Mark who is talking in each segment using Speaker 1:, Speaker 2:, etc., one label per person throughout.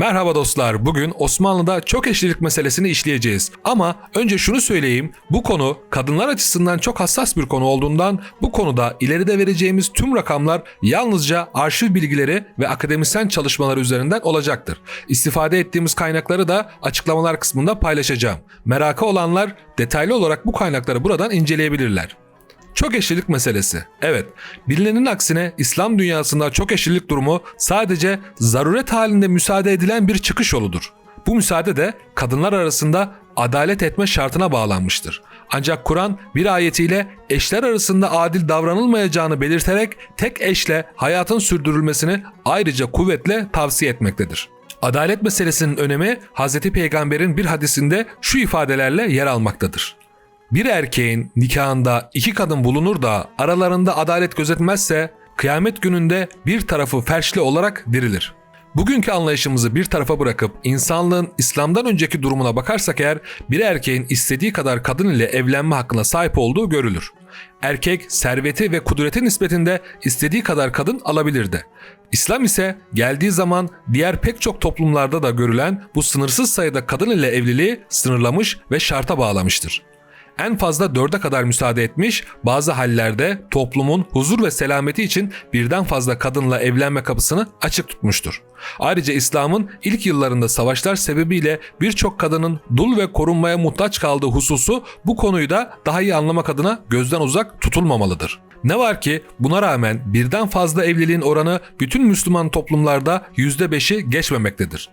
Speaker 1: Merhaba dostlar. Bugün Osmanlı'da çok eşlilik meselesini işleyeceğiz. Ama önce şunu söyleyeyim. Bu konu kadınlar açısından çok hassas bir konu olduğundan bu konuda ileride vereceğimiz tüm rakamlar yalnızca arşiv bilgileri ve akademisyen çalışmalar üzerinden olacaktır. İstifade ettiğimiz kaynakları da açıklamalar kısmında paylaşacağım. Merakı olanlar detaylı olarak bu kaynakları buradan inceleyebilirler. Çok eşlilik meselesi. Evet, bilinenin aksine İslam dünyasında çok eşlilik durumu sadece zaruret halinde müsaade edilen bir çıkış yoludur. Bu müsaade de kadınlar arasında adalet etme şartına bağlanmıştır. Ancak Kur'an bir ayetiyle eşler arasında adil davranılmayacağını belirterek tek eşle hayatın sürdürülmesini ayrıca kuvvetle tavsiye etmektedir. Adalet meselesinin önemi Hz. Peygamber'in bir hadisinde şu ifadelerle yer almaktadır. Bir erkeğin nikahında iki kadın bulunur da aralarında adalet gözetmezse kıyamet gününde bir tarafı ferşli olarak dirilir. Bugünkü anlayışımızı bir tarafa bırakıp insanlığın İslam'dan önceki durumuna bakarsak eğer bir erkeğin istediği kadar kadın ile evlenme hakkına sahip olduğu görülür. Erkek serveti ve kudreti nispetinde istediği kadar kadın alabilirdi. İslam ise geldiği zaman diğer pek çok toplumlarda da görülen bu sınırsız sayıda kadın ile evliliği sınırlamış ve şarta bağlamıştır en fazla dörde kadar müsaade etmiş, bazı hallerde toplumun huzur ve selameti için birden fazla kadınla evlenme kapısını açık tutmuştur. Ayrıca İslam'ın ilk yıllarında savaşlar sebebiyle birçok kadının dul ve korunmaya muhtaç kaldığı hususu bu konuyu da daha iyi anlamak adına gözden uzak tutulmamalıdır. Ne var ki buna rağmen birden fazla evliliğin oranı bütün Müslüman toplumlarda %5'i geçmemektedir.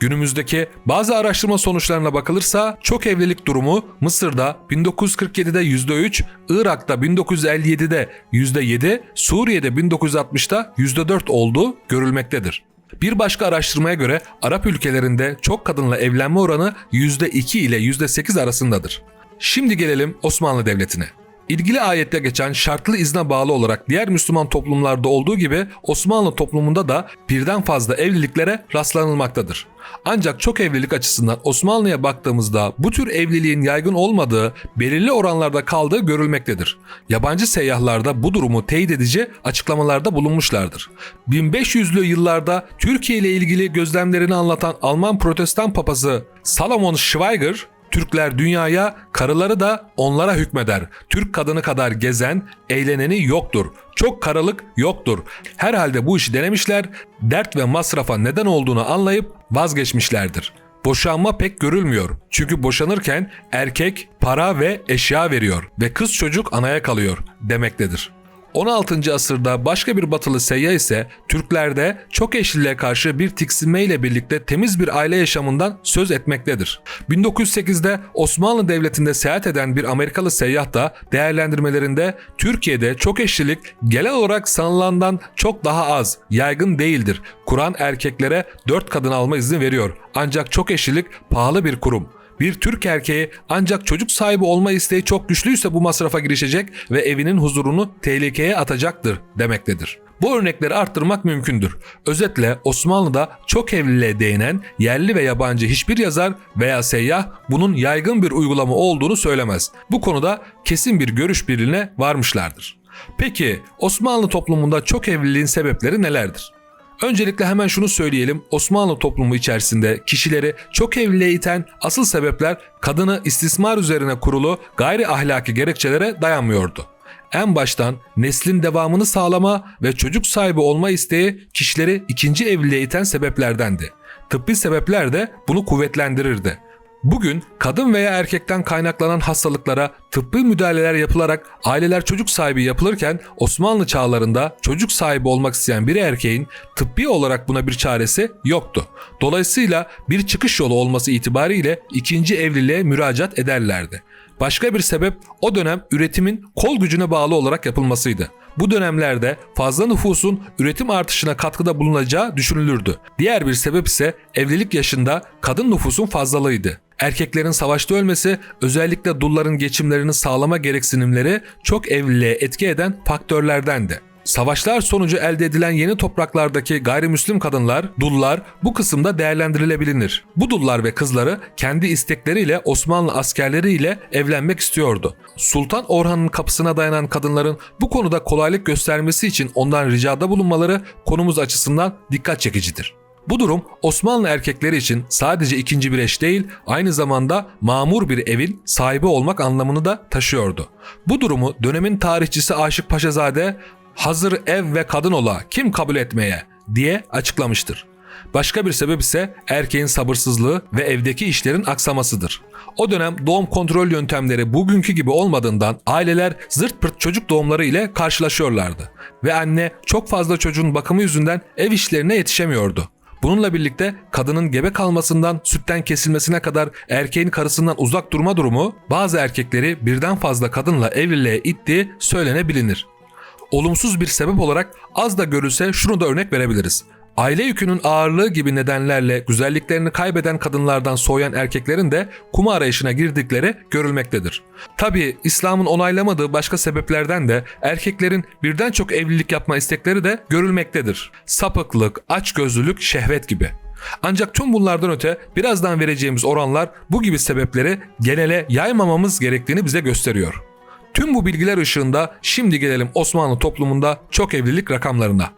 Speaker 1: Günümüzdeki bazı araştırma sonuçlarına bakılırsa çok evlilik durumu Mısır'da 1947'de %3, Irak'ta 1957'de %7, Suriye'de 1960'da %4 olduğu görülmektedir. Bir başka araştırmaya göre Arap ülkelerinde çok kadınla evlenme oranı %2 ile %8 arasındadır. Şimdi gelelim Osmanlı Devleti'ne. İlgili ayette geçen şartlı izne bağlı olarak diğer Müslüman toplumlarda olduğu gibi Osmanlı toplumunda da birden fazla evliliklere rastlanılmaktadır. Ancak çok evlilik açısından Osmanlı'ya baktığımızda bu tür evliliğin yaygın olmadığı, belirli oranlarda kaldığı görülmektedir. Yabancı seyyahlarda bu durumu teyit edici açıklamalarda bulunmuşlardır. 1500'lü yıllarda Türkiye ile ilgili gözlemlerini anlatan Alman protestan papazı Salomon Schweiger Türkler dünyaya, karıları da onlara hükmeder. Türk kadını kadar gezen, eğleneni yoktur. Çok karılık yoktur. Herhalde bu işi denemişler, dert ve masrafa neden olduğunu anlayıp vazgeçmişlerdir. Boşanma pek görülmüyor. Çünkü boşanırken erkek para ve eşya veriyor ve kız çocuk anaya kalıyor demektedir. 16. asırda başka bir batılı seyyah ise Türklerde çok eşliliğe karşı bir tiksinme ile birlikte temiz bir aile yaşamından söz etmektedir. 1908'de Osmanlı Devleti'nde seyahat eden bir Amerikalı seyyah da değerlendirmelerinde Türkiye'de çok eşlilik genel olarak sanılandan çok daha az, yaygın değildir. Kur'an erkeklere 4 kadın alma izni veriyor. Ancak çok eşlilik pahalı bir kurum bir Türk erkeği ancak çocuk sahibi olma isteği çok güçlüyse bu masrafa girişecek ve evinin huzurunu tehlikeye atacaktır demektedir. Bu örnekleri arttırmak mümkündür. Özetle Osmanlı'da çok evliliğe değinen yerli ve yabancı hiçbir yazar veya seyyah bunun yaygın bir uygulama olduğunu söylemez. Bu konuda kesin bir görüş birliğine varmışlardır. Peki Osmanlı toplumunda çok evliliğin sebepleri nelerdir? Öncelikle hemen şunu söyleyelim. Osmanlı toplumu içerisinde kişileri çok evliliğe iten asıl sebepler kadını istismar üzerine kurulu gayri ahlaki gerekçelere dayanmıyordu. En baştan neslin devamını sağlama ve çocuk sahibi olma isteği kişileri ikinci evliliğe iten sebeplerdendi. Tıbbi sebepler de bunu kuvvetlendirirdi. Bugün kadın veya erkekten kaynaklanan hastalıklara tıbbi müdahaleler yapılarak aileler çocuk sahibi yapılırken Osmanlı çağlarında çocuk sahibi olmak isteyen bir erkeğin tıbbi olarak buna bir çaresi yoktu. Dolayısıyla bir çıkış yolu olması itibariyle ikinci evliliğe müracaat ederlerdi. Başka bir sebep o dönem üretimin kol gücüne bağlı olarak yapılmasıydı. Bu dönemlerde fazla nüfusun üretim artışına katkıda bulunacağı düşünülürdü. Diğer bir sebep ise evlilik yaşında kadın nüfusun fazlalığıydı. Erkeklerin savaşta ölmesi özellikle dulların geçimlerini sağlama gereksinimleri çok evliliğe etki eden faktörlerdendi. Savaşlar sonucu elde edilen yeni topraklardaki gayrimüslim kadınlar, dullar bu kısımda değerlendirilebilir. Bu dullar ve kızları kendi istekleriyle Osmanlı askerleriyle evlenmek istiyordu. Sultan Orhan'ın kapısına dayanan kadınların bu konuda kolaylık göstermesi için ondan ricada bulunmaları konumuz açısından dikkat çekicidir. Bu durum Osmanlı erkekleri için sadece ikinci bir eş değil, aynı zamanda mamur bir evin sahibi olmak anlamını da taşıyordu. Bu durumu dönemin tarihçisi Aşık Paşazade hazır ev ve kadın ola kim kabul etmeye diye açıklamıştır. Başka bir sebep ise erkeğin sabırsızlığı ve evdeki işlerin aksamasıdır. O dönem doğum kontrol yöntemleri bugünkü gibi olmadığından aileler zırt pırt çocuk doğumları ile karşılaşıyorlardı. Ve anne çok fazla çocuğun bakımı yüzünden ev işlerine yetişemiyordu. Bununla birlikte kadının gebe kalmasından sütten kesilmesine kadar erkeğin karısından uzak durma durumu bazı erkekleri birden fazla kadınla evliliğe ittiği söylenebilinir. Olumsuz bir sebep olarak az da görülse şunu da örnek verebiliriz. Aile yükünün ağırlığı gibi nedenlerle güzelliklerini kaybeden kadınlardan soğuyan erkeklerin de kuma arayışına girdikleri görülmektedir. Tabi İslam'ın onaylamadığı başka sebeplerden de erkeklerin birden çok evlilik yapma istekleri de görülmektedir. Sapıklık, açgözlülük, şehvet gibi. Ancak tüm bunlardan öte birazdan vereceğimiz oranlar bu gibi sebepleri genele yaymamamız gerektiğini bize gösteriyor. Tüm bu bilgiler ışığında şimdi gelelim Osmanlı toplumunda çok evlilik rakamlarına.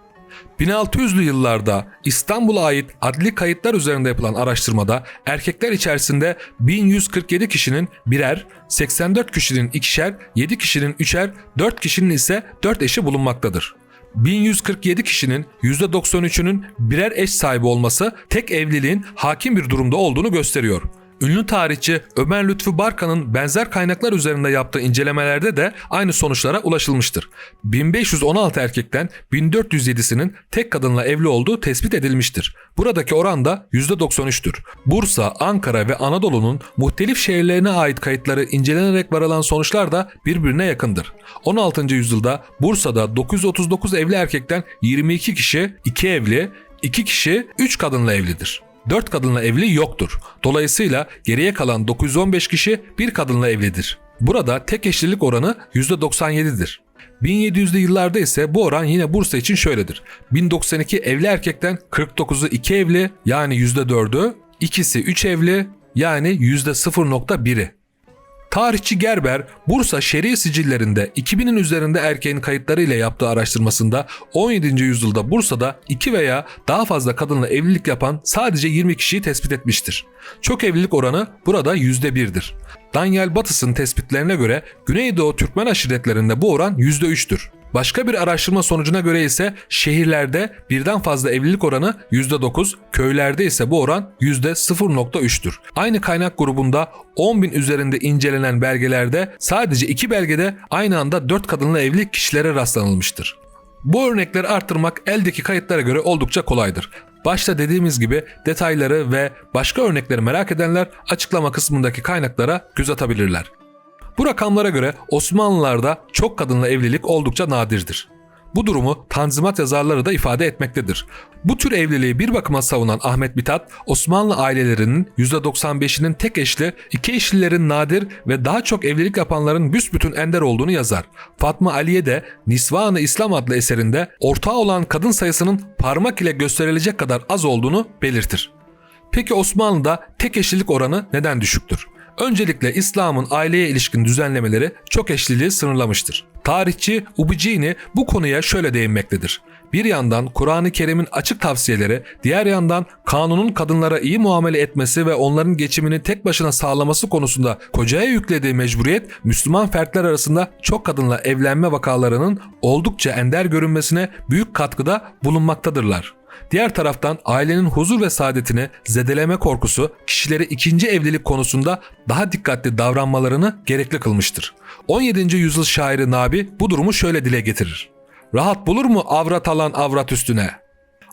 Speaker 1: 1600'lü yıllarda İstanbul'a ait adli kayıtlar üzerinde yapılan araştırmada erkekler içerisinde 1147 kişinin birer, 84 kişinin ikişer, 7 kişinin üçer, 4 kişinin ise 4 eşi bulunmaktadır. 1147 kişinin %93'ünün birer eş sahibi olması tek evliliğin hakim bir durumda olduğunu gösteriyor. Ünlü tarihçi Ömer Lütfü Barkan'ın benzer kaynaklar üzerinde yaptığı incelemelerde de aynı sonuçlara ulaşılmıştır. 1516 erkekten 1407'sinin tek kadınla evli olduğu tespit edilmiştir. Buradaki oran da %93'tür. Bursa, Ankara ve Anadolu'nun muhtelif şehirlerine ait kayıtları incelenerek varılan sonuçlar da birbirine yakındır. 16. yüzyılda Bursa'da 939 evli erkekten 22 kişi 2 evli, 2 kişi 3 kadınla evlidir. 4 kadınla evli yoktur. Dolayısıyla geriye kalan 915 kişi bir kadınla evlidir. Burada tek eşlilik oranı %97'dir. 1700'lü yıllarda ise bu oran yine Bursa için şöyledir. 1092 evli erkekten 49'u 2 evli yani %4'ü, ikisi 3 evli yani %0.1'i. Tarihçi Gerber, Bursa şer'i sicillerinde 2000'in üzerinde erkeğin kayıtları ile yaptığı araştırmasında 17. yüzyılda Bursa'da 2 veya daha fazla kadınla evlilik yapan sadece 20 kişiyi tespit etmiştir. Çok evlilik oranı burada %1'dir. Daniel Batıs'ın tespitlerine göre Güneydoğu Türkmen aşiretlerinde bu oran %3'tür. Başka bir araştırma sonucuna göre ise şehirlerde birden fazla evlilik oranı %9, köylerde ise bu oran %0.3'tür. Aynı kaynak grubunda 10 bin üzerinde incelenen belgelerde sadece 2 belgede aynı anda 4 kadınla evli kişilere rastlanılmıştır. Bu örnekleri arttırmak eldeki kayıtlara göre oldukça kolaydır. Başta dediğimiz gibi detayları ve başka örnekleri merak edenler açıklama kısmındaki kaynaklara göz atabilirler. Bu rakamlara göre Osmanlılarda çok kadınla evlilik oldukça nadirdir. Bu durumu Tanzimat yazarları da ifade etmektedir. Bu tür evliliği bir bakıma savunan Ahmet Mithat, Osmanlı ailelerinin %95'inin tek eşli, iki eşlilerin nadir ve daha çok evlilik yapanların büsbütün ender olduğunu yazar. Fatma Aliye de Nisvan-ı İslam adlı eserinde ortağı olan kadın sayısının parmak ile gösterilecek kadar az olduğunu belirtir. Peki Osmanlı'da tek eşlilik oranı neden düşüktür? Öncelikle İslam'ın aileye ilişkin düzenlemeleri çok eşliliği sınırlamıştır. Tarihçi Ubicini bu konuya şöyle değinmektedir. Bir yandan Kur'an-ı Kerim'in açık tavsiyeleri, diğer yandan kanunun kadınlara iyi muamele etmesi ve onların geçimini tek başına sağlaması konusunda kocaya yüklediği mecburiyet Müslüman fertler arasında çok kadınla evlenme vakalarının oldukça ender görünmesine büyük katkıda bulunmaktadırlar. Diğer taraftan ailenin huzur ve saadetini zedeleme korkusu kişileri ikinci evlilik konusunda daha dikkatli davranmalarını gerekli kılmıştır. 17. yüzyıl şairi Nabi bu durumu şöyle dile getirir. Rahat bulur mu avrat alan avrat üstüne?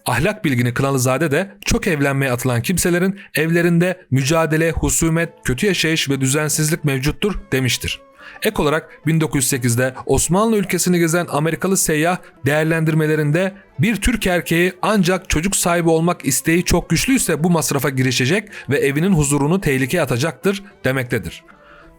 Speaker 1: Ahlak bilgini Kınalızade de çok evlenmeye atılan kimselerin evlerinde mücadele, husumet, kötü yaşayış ve düzensizlik mevcuttur demiştir. Ek olarak 1908'de Osmanlı ülkesini gezen Amerikalı seyyah değerlendirmelerinde bir Türk erkeği ancak çocuk sahibi olmak isteği çok güçlüyse bu masrafa girişecek ve evinin huzurunu tehlikeye atacaktır demektedir.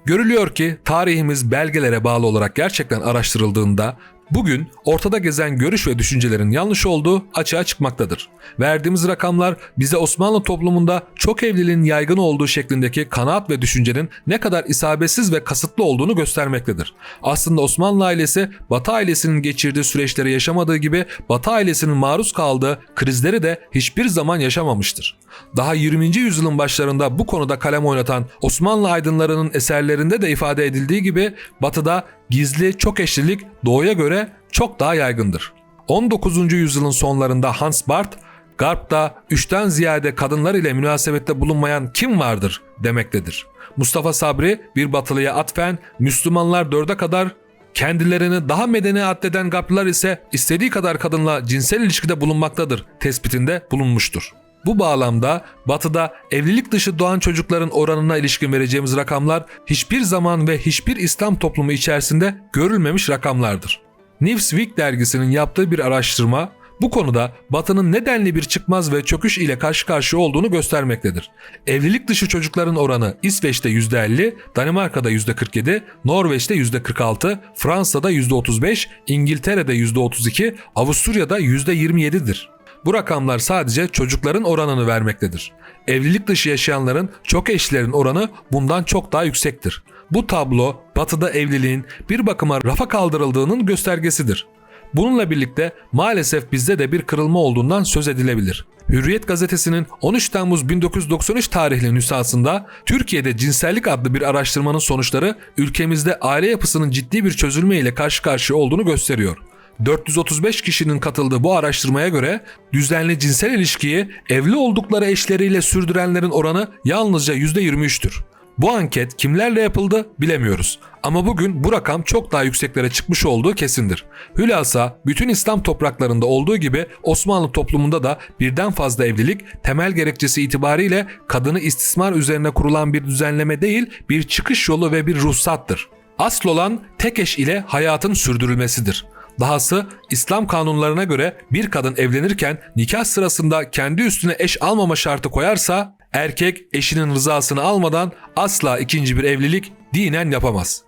Speaker 1: Görülüyor ki tarihimiz belgelere bağlı olarak gerçekten araştırıldığında Bugün ortada gezen görüş ve düşüncelerin yanlış olduğu açığa çıkmaktadır. Verdiğimiz rakamlar bize Osmanlı toplumunda çok evliliğin yaygın olduğu şeklindeki kanaat ve düşüncenin ne kadar isabetsiz ve kasıtlı olduğunu göstermektedir. Aslında Osmanlı ailesi Batı ailesinin geçirdiği süreçleri yaşamadığı gibi Batı ailesinin maruz kaldığı krizleri de hiçbir zaman yaşamamıştır. Daha 20. yüzyılın başlarında bu konuda kalem oynatan Osmanlı aydınlarının eserlerinde de ifade edildiği gibi Batı'da gizli çok eşlilik doğuya göre çok daha yaygındır. 19. yüzyılın sonlarında Hans Barth, Garp'ta üçten ziyade kadınlar ile münasebette bulunmayan kim vardır demektedir. Mustafa Sabri bir batılıya atfen Müslümanlar dörde kadar kendilerini daha medeni addeden Garplılar ise istediği kadar kadınla cinsel ilişkide bulunmaktadır tespitinde bulunmuştur. Bu bağlamda Batı'da evlilik dışı doğan çocukların oranına ilişkin vereceğimiz rakamlar hiçbir zaman ve hiçbir İslam toplumu içerisinde görülmemiş rakamlardır. Newsweek dergisinin yaptığı bir araştırma bu konuda Batı'nın nedenli bir çıkmaz ve çöküş ile karşı karşıya olduğunu göstermektedir. Evlilik dışı çocukların oranı İsveç'te %50, Danimarka'da %47, Norveç'te %46, Fransa'da %35, İngiltere'de %32, Avusturya'da %27'dir. Bu rakamlar sadece çocukların oranını vermektedir. Evlilik dışı yaşayanların çok eşlerin oranı bundan çok daha yüksektir. Bu tablo batıda evliliğin bir bakıma rafa kaldırıldığının göstergesidir. Bununla birlikte maalesef bizde de bir kırılma olduğundan söz edilebilir. Hürriyet gazetesinin 13 Temmuz 1993 tarihli nüshasında Türkiye'de cinsellik adlı bir araştırmanın sonuçları ülkemizde aile yapısının ciddi bir çözülme ile karşı karşıya olduğunu gösteriyor. 435 kişinin katıldığı bu araştırmaya göre düzenli cinsel ilişkiyi evli oldukları eşleriyle sürdürenlerin oranı yalnızca %23'tür. Bu anket kimlerle yapıldı bilemiyoruz. Ama bugün bu rakam çok daha yükseklere çıkmış olduğu kesindir. Hülasa bütün İslam topraklarında olduğu gibi Osmanlı toplumunda da birden fazla evlilik temel gerekçesi itibariyle kadını istismar üzerine kurulan bir düzenleme değil bir çıkış yolu ve bir ruhsattır. Asıl olan tek eş ile hayatın sürdürülmesidir. Dahası İslam kanunlarına göre bir kadın evlenirken nikah sırasında kendi üstüne eş almama şartı koyarsa erkek eşinin rızasını almadan asla ikinci bir evlilik dinen yapamaz.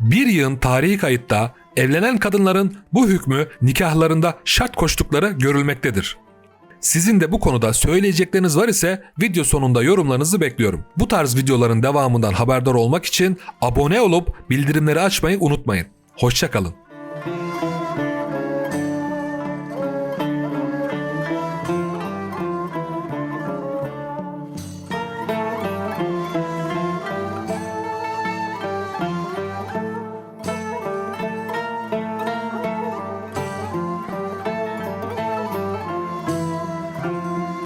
Speaker 1: Bir yığın tarihi kayıtta evlenen kadınların bu hükmü nikahlarında şart koştukları görülmektedir. Sizin de bu konuda söyleyecekleriniz var ise video sonunda yorumlarınızı bekliyorum. Bu tarz videoların devamından haberdar olmak için abone olup bildirimleri açmayı unutmayın. Hoşçakalın.